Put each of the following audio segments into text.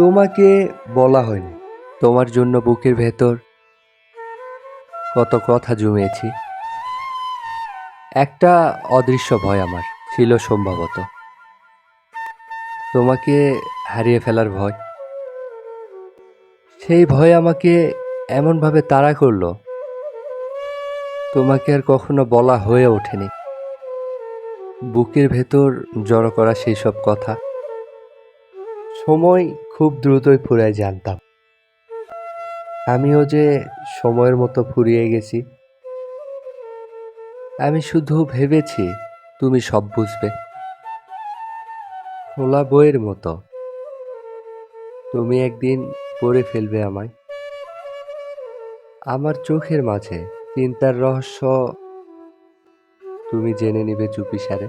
তোমাকে বলা হয়নি। তোমার জন্য বুকের ভেতর কত কথা জমিয়েছি। একটা অদৃশ্য ভয় আমার ছিল সম্ভবত। তোমাকে হারিয়ে ফেলার ভয়। সেই ভয় আমাকে এমনভাবে তাড়া করল। তোমাকে আর কখনো বলা হয়ে ওঠেনি। বুকের ভেতর জড়ো করা সেই সব কথা। সময় খুব দ্রুতই ফুরায় জানতাম। আমিও যে সময়ের মতো ফুরিয়ে গেছি। আমি শুধু ভেবেছি, তুমি সব বুঝবে। খোলা বইয়ের মতো। তুমি একদিন পড়ে ফেলবে আমায়। আমার চোখের মাঝে চিন্তার রহস্য তুমি জেনে নিবে চুপিসারে।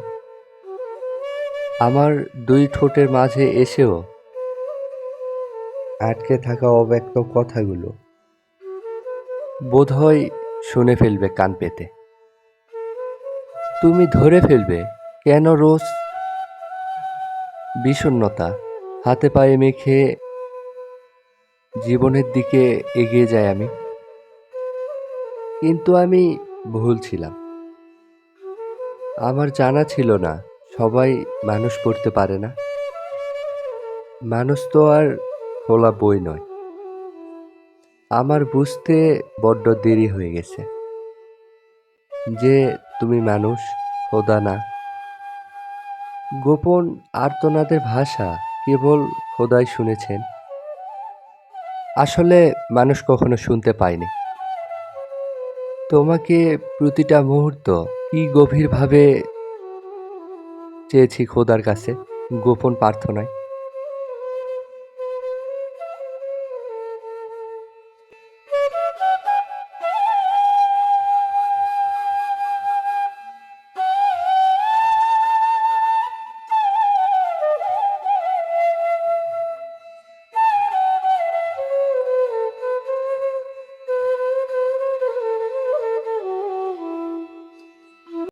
আমার দুই ঠোঁটের মাঝে এসেও আটকে থাকা অব্যক্ত কথাগুলো বোধহয় শুনে ফেলবে কান পেতে। তুমি ধরে ফেলবে কেন রোজ? বিষণ্ণতা হাতে পায়ে মেখে জীবনের দিকে এগিয়ে যাই আমি। কিন্তু আমি ভুল ছিলাম। আমার জানা ছিল না, সবাই মানুষ পড়তে পারে না। মানুষ তো আর খোলা বই নয়। আমার বুঝতে বড্ড দেরি হয়ে গেছে। যে তুমি মানুষ, খোদা না। গোপন আর্তনাদের ভাষা কেবল খোদাই শুনেছেন। আসলে মানুষ কখনো শুনতে পায়নি। তোমাকে প্রতিটা মুহূর্ত কি গভীরভাবে চেয়েছি খোদার কাছে, গোপন প্রার্থনায়।